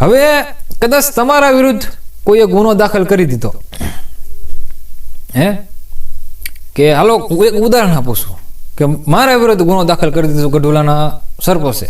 હવે કદાચ તમારા વિરુદ્ધ કોઈએ ગુનો દાખલ કરી દીધો. હે? કે હાલો એક ઉદાહરણ આપું છું. કે મારા વિરુદ્ધ ગુનો દાખલ કરી દીધો ગઢોલાના સરપંચે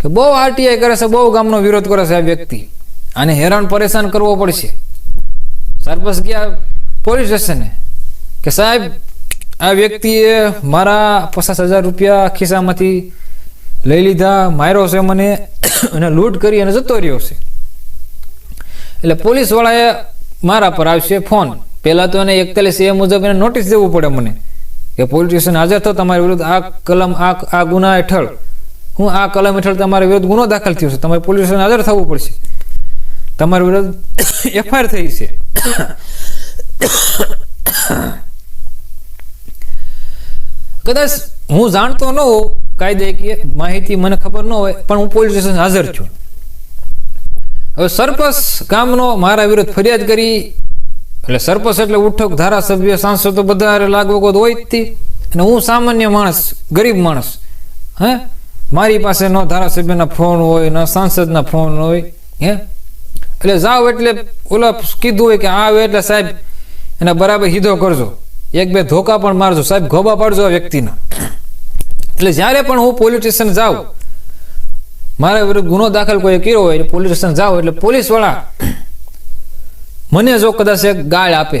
કે બહુ આરટીઆઈ કરે છે, બહુ ગામનો વિરોધ કરે છે આ વ્યક્તિ. આને હેરાન પરેશાન કરવો પડશે. સરપંચ ગયા પોલીસ સ્ટેશને. કે સાહેબ, આ વ્યક્તિએ મારા પચાસ હજાર રૂપિયા ખિસ્સામાંથી લઈ લીધા, માર્યો છે મને અને લૂંટ કરી અને જતો રહ્યો છે. એટલે પોલીસ વાળાએ મારા પર આવશે ફોન. પહેલા તો એને એકતાલીસ એ મુજબ એને નોટિસ દેવું પડે મને કે પોલીસ સ્ટેશન હાજર થો, તમારી વિરુદ્ધ આ કલમ, આ આ ગુના હેઠળ. હું આ કલમ હેઠળ તમારા વિરુદ્ધ ગુનો દાખલ થયો છે. તમારે પોલીસ સ્ટેશન હાજર થવું પડશે. તમારી વિરુદ્ધ એફઆઈઆર થઈ છે. કદાચ હું જાણતો ન હોઉં કાયદે માહિતી મને ખબર ન હોય, પણ હું પોલીસ સ્ટેશન હાજર છું. હવે સરપસ ગામનો મારા વિરુદ્ધ ફરિયાદ કરી, એટલે સરપંચ એટલે ઉઠક ધારાસભ્ય, સાંસદો બધા લાગવગો હોય જ તી. અને હું સામાન્ય માણસ, ગરીબ માણસ, હે? મારી પાસે ન ધારાસભ્યના ફોન હોય, ન સાંસદના ફોન હોય, હે? એટલે જાઓ એટલે ઓલા કીધું હોય કે આવે એટલે સાહેબ, એને બરાબર હીધો કરજો. એક બે ધોકા પણ મારજો. સાહેબ, ગોબા પાડજો આ વ્યક્તિના. એટલે જ્યારે પણ હું પોલીસ સ્ટેશન જાઉં, મારા વિરુદ્ધ ગુનો દાખલ કોઈ કર્યો હોય પોલીસ સ્ટેશન જાઉં એટલે પોલીસવાળા મને જો કદાચ એક ગાળ આપે,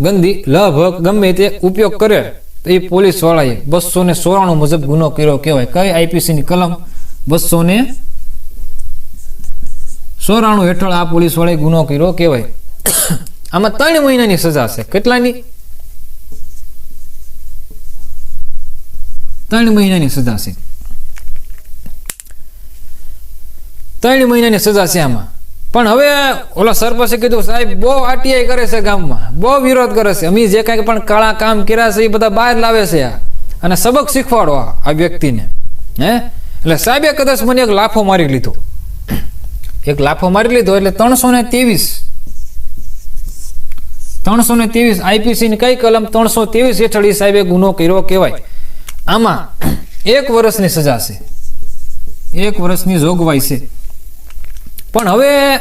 ગંદી લભ ગમે તે ઉપયોગ કરે, તો એ પોલીસ વાળાએ બસો ને સોરાણું મુજબ ગુનો કર્યો કહેવાય. કઈ આઈપીસી ની કલમ? બસો ને સોરાણું હેઠળ આ પોલીસ વાળાએ ગુનો કર્યો કહેવાય. આમાં ત્રણ મહિનાની સજા છે. કેટલાની? ત્રણ મહિનાની સજા છે. ત્રણ મહિનાની સજા છે આમાં. પણ હવે ઓલા સરપંચે કીધું, સાહેબ, બહુ આરટીઆઈ કરે છે ગામમાં. બહુ વિરોધ કરે છે. અમે જે કાંઈ પણ કાળા કામ કર્યા છે, એ બધા બહાર લાવે છે આ. અને સબક શીખવાડો આ વ્યક્તિને. હે? એટલે સાહેબે કદાચ મને એક લાફો મારી લીધો. એક લાફો મારી લીધો એટલે ત્રણસો ને ત્રેવીસ. ત્રણસો ને ત્રેવીસ આઈપીસી ની કઈ કલમ ત્રણસો ત્રેવીસ હેઠળ એ સાહેબે ગુનો કર્યો કહેવાય. આમાં એક વર્ષની સજા છે. એક વર્ષની જોગવાઈ છે. પણ હવે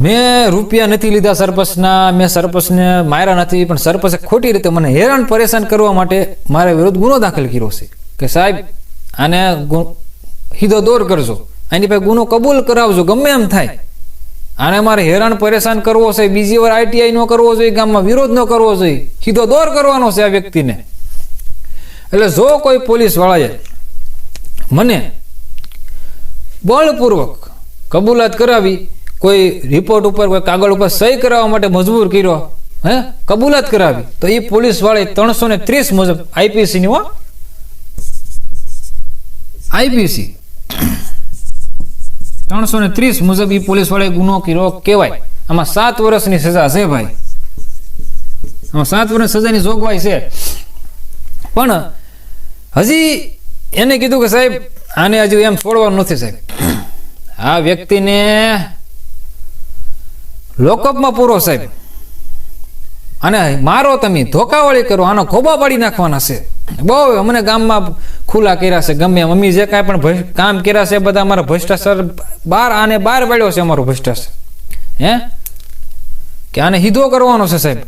મેં રૂપિયા નથી લીધા સરપંચના, મેં સરપંચને માર્યા નથી, પણ સરપંચે ખોટી રીતે મને હેરાન પરેશાન કરવા માટે મારા વિરુદ્ધ ગુનો દાખલ કર્યો છે. કે સાહેબ, આને હીધો દોર કરજો. આની પાસે ગુનો કબૂલ કરાવજો, ગમે એમ થાય. આને મારે હેરાન પરેશાન કરવો છે, બીજી વાર આઈટીઆઈ નો કરવો જોઈએ ગામમાં વિરોધ ન કરવો જોઈએ સીધો દોર કરવાનો છે આ વ્યક્તિને. એટલે જો કોઈ પોલીસ વાળાએ મને બળપૂર્વક કબૂલાત કરાવી, કોઈ રિપોર્ટ ઉપર, કોઈ કાગળ ઉપર સહી કરાવવા માટે મજબૂર કર્યો, હે, કબૂલાત કરાવી, તો એ પોલીસ વાળાએ ત્રણસો ને ત્રીસ મુજબ આઈપીસી ની, હો આઈપીસી ત્રણસો ને ત્રીસ મુજબ એ પોલીસવાળા ગુનો કર્યો કહેવાય. આમાં સાત વર્ષની સજા છે ભાઈ. આમાં સાત વર્ષ સજાની જોગવાઈ છે. પણ હજી એને કીધું કે સાહેબ, આને હજુ એમ છોડવાનું નથી સાહેબ. આ વ્યક્તિને લોકઅપમાં પૂરો સાહેબ. અને મારો તમે ધોકાવાળી કરો, આનો ખોબા પાડી નાખવાના છે. બહુ અમને ગામમાં ખુલ્લા કર્યા છે ગમે મમ્મી જે કાંઈ પણ કામ કર્યા છે બધા અમારા ભ્રષ્ટાચાર બાર આને બાર પાડ્યો છે અમારો ભ્રષ્ટાચાર. હે? કે આને હીધો કરવાનો છે સાહેબ.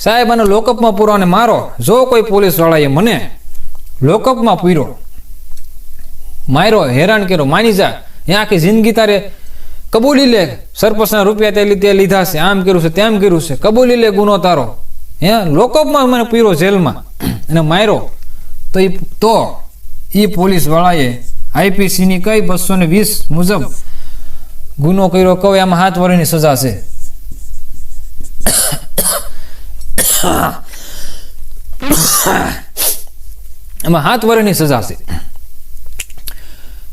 સાહેબ, આને લોકઅપમાં પૂરો અને મારો. જો કોઈ પોલીસ વાળાએ મને લોકઅપમાં પૂર્યો, માર્યો, હેરાન કર્યો, માની જા. એ આખી જિંદગી તારે કબૂલી લે. સરપંચના રૂપિયા તે લીધે લીધા છે, આમ કર્યું છે, તેમ કર્યું છે. કબૂલી લે ગુનો તારો. હે? લોકઅપમાં મને પીરો જેલમાં. અને માર્યો. તો એ તો એ પોલીસ આઈપીસીની કઈ બસો ને વીસ મુજબ ગુનો કર્યો કહો, એમાં હાથ વર્ષની સજા છે. એમાં હાથ વર્ષની સજા છે.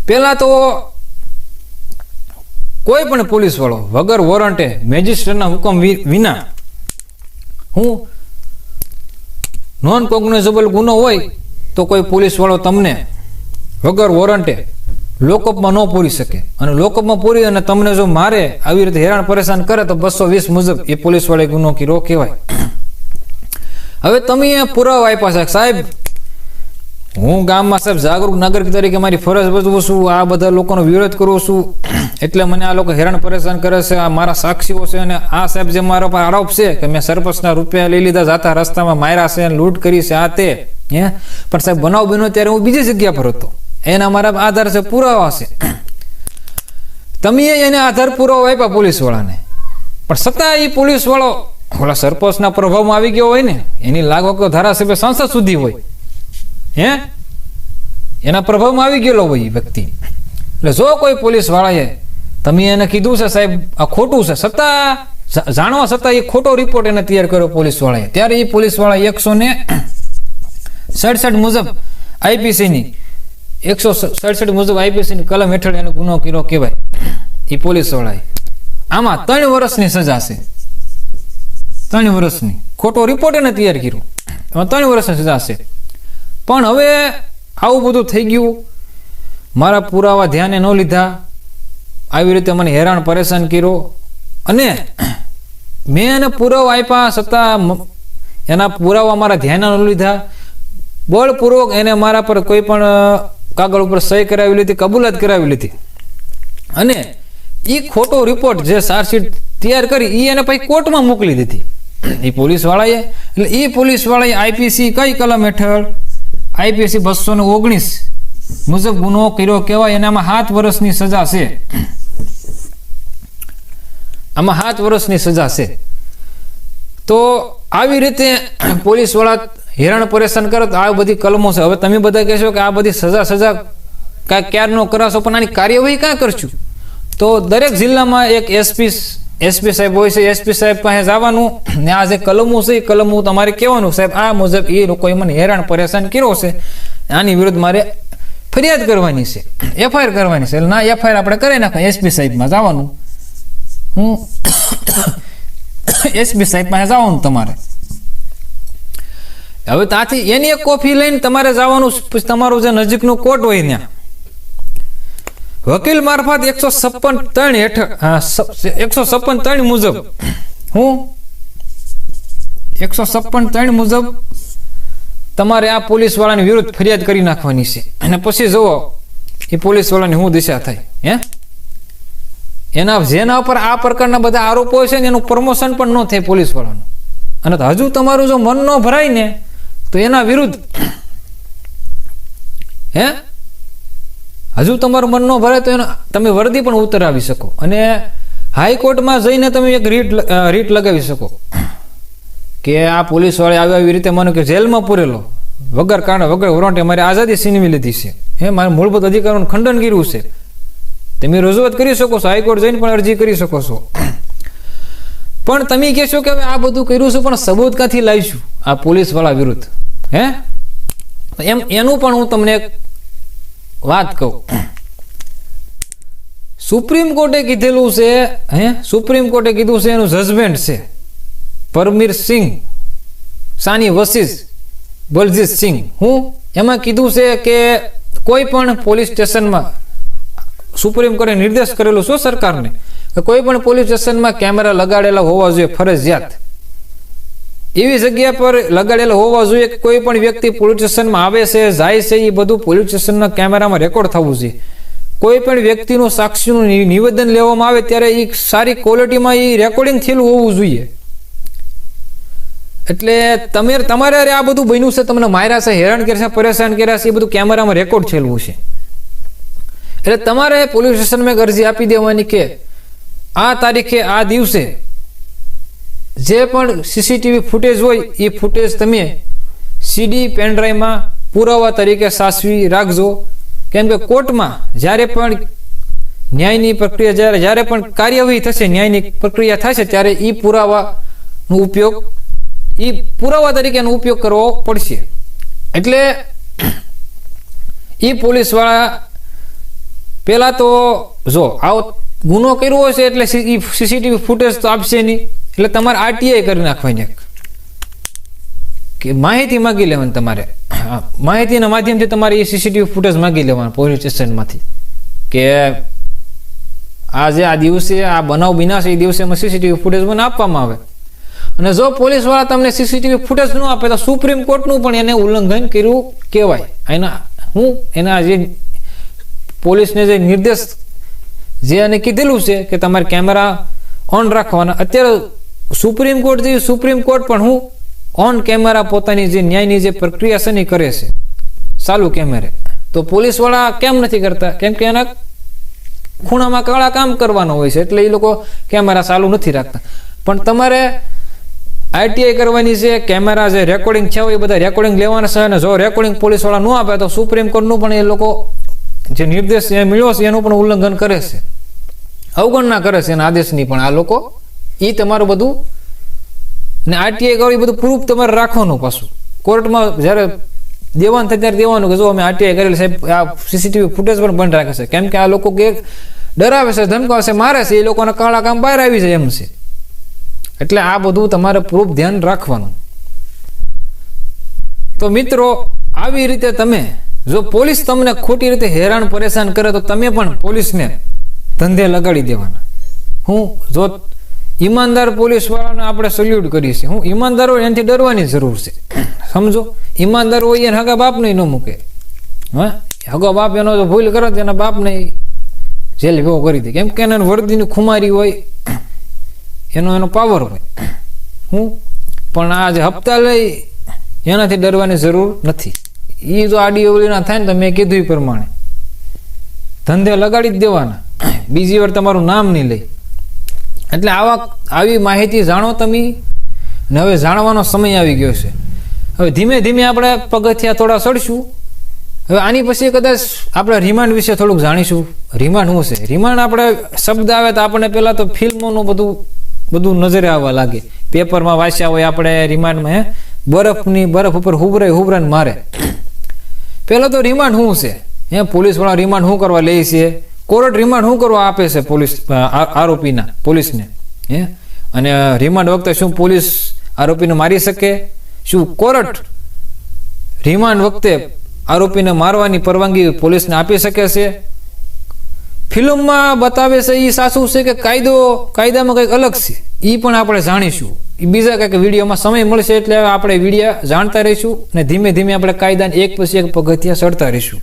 પહેલા તો કોઈ પણ પોલીસ વાળો વગર વોરંટે મેજિસ્ટ્રેટના હુકમ વિના હું નોન કોગ્નેઝેબલ ગુનો હોય તો કોઈ પોલીસવાળો તમને વગર વોરંટે લોકઅપમાં ન પૂરી શકે. અને લોકઅપમાં પૂરી અને તમને જો મારે આવી રીતે હેરાન પરેશાન કરે તો બસો વીસ મુજબ એ પોલીસવાળે ગુનો કીરો કહેવાય. હવે તમે અહીંયા પુરાવા આપ્યા છે. સાહેબ, હું ગામમાં સાહેબ જાગૃત નાગરિક તરીકે મારી ફરજ બજવું છું. આ બધા લોકોનો વિરોધ કરું છું. એટલે મને આ લોકો હેરાન પરેશાન કરે છે. આ મારા સાક્ષીઓ છે અને આ સાહેબ જે મારા પર આરોપ છે કે મેં સરપંચના રૂપિયા લઈ લીધા, જાતા રસ્તામાં માર્યા છે લૂંટ કરી છે, આ તે. હે? પણ સાહેબ બનાવ બન્યો ત્યારે હું બીજી જગ્યા પર હતો. એના મારા આધાર છે પુરાવા છે. તમે એને આધાર પુરાવો આપ્યા પોલીસ વાળાને પણ છતાં એ પોલીસ વાળો ઓલા સરપંચના પ્રભાવમાં આવી ગયો હોય ને એની લાગવકો ધારાસભ્ય સંસદ સુધી હોય. હે? એના પ્રભાવમાં આવી ગયેલો હોય એ વ્યક્તિ. એટલે જો કોઈ પોલીસ વાળાએ તમે એને કીધું છે સાહેબ આ ખોટું છે. છતાં જાણવા છતાં એ ખોટો રિપોર્ટ એને તૈયાર કર્યો પોલીસ વાળાએ ત્યારે એ પોલીસવાળા એકસો ને સડસઠ મુજબ આઈપીસીની, એકસો સડસઠ મુજબ આઈપીસીની કલમ હેઠળ એનો ગુનો કર્યો કહેવાય. એ પોલીસ વાળાએ. આમાં ત્રણ વર્ષની સજા છે. ત્રણ વર્ષની. ખોટો રિપોર્ટ એને તૈયાર કર્યો. એમાં ત્રણ વર્ષની સજા છે. પણ હવે આવું બધું થઈ ગયું. મારા પુરાવા ધ્યાને ન લીધા. આવી રીતે મને હેરાન પરેશાન કર્યો. અને મેં એને પુરાવા આપ્યા છતાં એના પુરાવા મારા ધ્યાને ન લીધા. બળપૂર્વક એને મારા પર કોઈ પણ કાગળ ઉપર સહી કરાવી લીધી, કબૂલાત કરાવી લીધી. અને એ ખોટો રિપોર્ટ જે ચાર્જશીટ તૈયાર કરી એ એને પછી કોર્ટમાં મોકલી દીધી. એ પોલીસવાળાએ, એટલે એ પોલીસવાળાએ આઈપીસી કઈ કલમ હેઠળ? આઈપીસી બસો ને ઓગણીસ મુજબ ગુનો કર્યો કહેવાય એનામાં સાત વર્ષની સજા છે. આમાં સાત વર્ષની સજા છે. તો આવી રીતે પોલીસવાળા હેરાન પરેશાન કરે તો આ બધી કલમો છે. હવે તમે બધા કહેશો કે આ બધી સજા સજા કાંઈ ક્યારનો કરાશો, પણ આની કાર્યવાહી ક્યાં કરશું? તો દરેક જિલ્લામાં એક એસપી એસપી સાહેબ હોય છે. એસપી સાહેબ પાસે જવાનું ને આ જે કલમો છે, એ કલમો તમારે કહેવાનું. સાહેબ, આ મુજબ એ લોકોએ મને હેરાન પરેશાન કર્યો છે. આની વિરુદ્ધ મારે ફરિયાદ કરવાની છે. એફઆઈઆર કરવાની છે. એટલે ના એફઆઈઆર આપણે કરી નાખો. એસપી સાહેબમાં જવાનું. હું એસપી સાહેબ પાસે જવાનું તમારે. હવે ત્યાંથી એની એક કોફી લઈને તમારે જવાનું તમારું જે નજીકનું કોર્ટ હોય ત્યાં. વકીલ મારફત એકસો છપ્પન ત્રણ હેઠળ એકસો છપ્પન ત્રણ મુજબ. હું? એકસો છપ્પન ત્રણ મુજબ તમારે આ પોલીસ વાળાની વિરુદ્ધ ફરિયાદ કરી નાખવાની છે. અને પછી જુઓ, એ પોલીસ વાળાની શું દિશા થાય, હે? એના, જેના ઉપર આ પ્રકારના બધા આરોપો છે ને, એનું પ્રમોશન પણ ન થાય પોલીસ વાળાનું અને હજુ તમારું જો મન ન ભરાય ને તો એના વિરુદ્ધ, હે? હજુ તમારું મન ન ભરાય તો એનો, તમે વર્દી પણ ઉતરાવી શકો. અને હાઈકોર્ટમાં જઈને તમે એક રીટ રીટ લગાવી શકો. કે આ પોલીસવાળે આવી આવી રીતે મને કે જેલમાં પૂરેલો. વગર કારણે વગર વરોંટે મારી આઝાદી છીનવી લીધી છે. હે, મારા મૂળભૂત અધિકારોનું ખંડન કર્યું છે. તમે રજૂઆત કરી શકો છો, હાઈકોર્ટ જઈને પણ અરજી કરી શકો છો. પણ તમે કહેશો કે હવે આ બધું કર્યું છે, પણ સબૂત ક્યાંથી લાવીશું આ પોલીસવાળા વિરુદ્ધ. હે? એમ, એનું પણ હું તમને વાત કહું. સુપ્રીમ કોર્ટે કીધેલું છે, હે? સુપ્રીમ કોર્ટે કીધું છે, એનું જજમેન્ટ છે. પરમીર સિંહ, સાની વસીસ બલજીત સિંહ. હું એમાં કીધું છે કે કોઈ પણ પોલીસ સ્ટેશનમાં સુપ્રીમ કોર્ટે નિર્દેશ કરેલો શું સરકારને, કે કોઈ પણ પોલીસ સ્ટેશનમાં કેમેરા લગાડેલા હોવા જોઈએ ફરજિયાત. એવી જગ્યા પર લગાડેલો હોવા જોઈએ કે કોઈ પણ વ્યક્તિ પોલીસ સ્ટેશનમાં આવે છે, જાય છે એ બધું પોલીસ સ્ટેશનના કેમેરામાં રેકોર્ડ થવું જોઈએ કોઈ પણ વ્યક્તિનું સાક્ષીનું નિવેદન લેવામાં આવે ત્યારે એ સારી ક્વોલિટીમાં એ રેકોર્ડિંગ થયેલું હોવું જોઈએ. એટલે તમે, તમારે આ બધું બન્યું છે, તમને માર્યા છે, હેરાન કર્યા છે, પરેશાન કર્યા છે એ બધું કેમેરામાં રેકોર્ડ થયેલું છે. એટલે તમારે પોલીસ સ્ટેશનમાં અરજી આપી દેવાની કે આ તારીખે, આ દિવસે જે પણ સીસીટીવી ફૂટેજ હોય, એ ફૂટેજ તમે સીડી પેનડ્રાઈવમાં પુરાવા તરીકે સાચવી રાખજો. કેમ કે કોર્ટમાં જ્યારે પણ ન્યાયની પ્રક્રિયા, જ્યારે જ્યારે પણ કાર્યવાહી થશે, ન્યાયની પ્રક્રિયા થશે, ત્યારે એ પુરાવાનો ઉપયોગ એ પુરાવા તરીકેનો ઉપયોગ કરવો પડશે. એટલે એ પોલીસવાળા પહેલાં તો જો આવો ગુનો કર્યો હશે એટલે સીસીટીવી ફૂટેજ તો આપશે નહીં. એટલે તમારે આરટીઆઈ કરી નાખવાની. કે માહિતી માગી લેવાની તમારે. માહિતીના માધ્યમથી તમારે એ સીસીટીવી ફૂટેજ માગી લેવાનું પોલીસ સ્ટેશનમાંથી કે આ જે આ દિવસે આ બનાવ બિનાશ એ દિવસે સીસીટીવી ફૂટેજ મને આપવામાં આવે. અને જો પોલીસવાળા તમને સીસીટીવી ફૂટેજ ન આપે તો સુપ્રીમ કોર્ટનું પણ એને ઉલ્લંઘન કર્યું કહેવાય. એના હું એના જે પોલીસને જે નિર્દેશ જે એને કીધેલું છે કે તમારે કેમેરા ઓન રાખવાના અત્યારે સુપ્રીમ કોર્ટ જેવી સુપ્રીમ કોર્ટ પણ હું ઓન કેમેરા પોતાની જે ન્યાયની જે પ્રક્રિયા છે ને કરે છે. ચાલુ કેમેરે. તો પોલીસવાળા કેમ નથી કરતા? કેમ કે એના ખૂણામાં કાળા કામ કરવાનો હોય છે, એટલે એ લોકો કેમેરા ચાલુ નથી રાખતા. પણ તમારે આઈટીઆઈ કરવાની છે કેમેરા જે રેકોર્ડિંગ છે, એ બધા રેકોર્ડિંગ લેવાના છે અને જો રેકોર્ડિંગ પોલીસવાળા ન આપે તો સુપ્રીમ કોર્ટનું પણ એ લોકો જે નિર્દેશ એ મળ્યો છે એનું પણ ઉલ્લંઘન કરે છે. અવગણના કરે છે એના આદેશની પણ આ લોકો એ તમારું બધું અને આરટીઆઈ કરો એ બધું પ્રૂફ તમારે રાખવાનું પાછું. કોર્ટમાં જ્યારે દેવાનું થાય ત્યારે દેવાનું કે જો અમે આરટીઆઈ કરેલું સાહેબ, આ સીસીટીવી ફૂટેજ પણ બંધ રાખે છે. કેમ કે આ લોકો કે ડરાવે છે, ધમકાવે મારે છે, એ લોકોના કાળા કામ બહાર આવી જાય એમ છે. એટલે આ બધું તમારે પ્રૂફ ધ્યાન રાખવાનું. તો મિત્રો, આવી રીતે તમે જો પોલીસ તમને ખોટી રીતે હેરાન, પરેશાન કરે તો તમે પણ પોલીસને ધંધે લગાડી દેવાના. હું જો ઈમાનદાર પોલીસવાળાને આપણે સલ્યુટ કરીએ છીએ. હું ઈમાનદાર હોય એનાથી ડરવાની જરૂર છે. સમજો? ઈમાનદાર હોય એને હગા બાપને ન મૂકે. હા? હગો બાપ એનો જો ભૂલ કરે તો એના બાપને જેલ ભેગો કરી દે. કેમ કે એને વર્દીની ખુમારી હોય, એનો એનો પાવર હોય. હું? પણ આ જે હપ્તા લઈ, એનાથી ડરવાની જરૂર નથી. એ જો આડી અવળીના થાય ને તો મેં કીધું એ પ્રમાણે. ધંધે લગાડી જ દેવાના. બીજી વાર તમારું નામ નહીં લઈ. એટલે આવા આવી માહિતી જાણો તમે. ને હવે જાણવાનો સમય આવી ગયો છે. હવે ધીમે ધીમે આપણે પગથિયા થોડા ચડશું હવે આની પછી કદાચ આપણે રિમાન્ડ વિશે થોડુંક જાણીશું. રિમાન્ડ શું છે? રિમાન્ડ આપણે શબ્દ આવે તો આપણને પહેલાં તો ફિલ્મોનું બધું બધું નજરે આવવા લાગે. પેપરમાં વાંચ્યા હોય આપણે રિમાન્ડમાં, હે? બરફની, બરફ ઉપર હુબરે હુબરાને મારે. પહેલાં તો રિમાન્ડ શું છે? એ પોલીસવાળા રિમાન્ડ શું કરવા લે છે? કોર્ટ રિમાન્ડ શું કરવા આપે છે પોલીસ આરોપીના, પોલીસને? હે? અને રિમાન્ડ વખતે શું પોલીસ આરોપીને મારી શકે? શું કોર્ટ રિમાન્ડ વખતે આરોપીને મારવાની પરવાનગી પોલીસને આપી શકે છે? ફિલ્મમાં બતાવે છે એ સાસુ છે કે કાયદો, કાયદામાં કંઈક અલગ છે? એ પણ આપણે જાણીશું. એ બીજા કંઈક વિડીયોમાં સમય મળશે એટલે આપણે વિડીયા જાણતા રહીશું અને ધીમે ધીમે આપણે કાયદાને એક પછી એક પગથિયા ચડતા રહીશું.